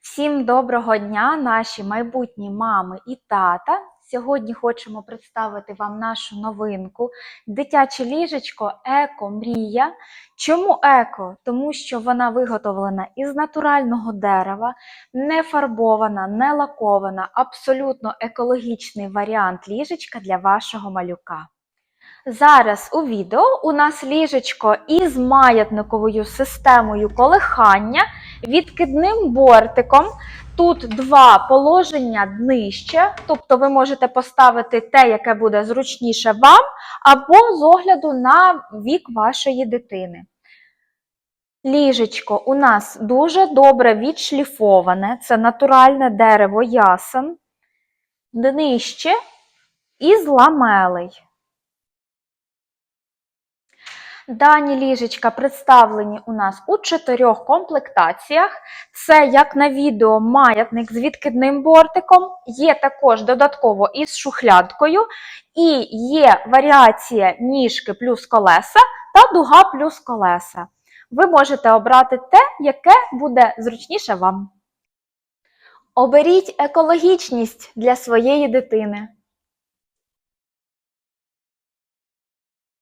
Всім доброго дня, наші майбутні мами і тата. Сьогодні хочемо представити вам нашу новинку дитяче ліжечко Еко Мрія. Чому еко? Тому що вона виготовлена із натурального дерева, не фарбована, не лакована, абсолютно екологічний варіант ліжечка для вашого малюка. Зараз у відео у нас ліжечко із маятниковою системою колихання, відкидним бортиком. Тут два положення днище, тобто ви можете поставити те, яке буде зручніше вам, або з огляду на вік вашої дитини. Ліжечко у нас дуже добре відшліфоване, це натуральне дерево ясен, днище із ламелей. Дані ліжечка представлені у нас у чотирьох комплектаціях. Це, як на відео, маятник з відкидним бортиком, є також додатково із шухлядкою, і є варіація ніжки плюс колеса та дуга плюс колеса. Ви можете обрати те, яке буде зручніше вам. Оберіть екологічність для своєї дитини.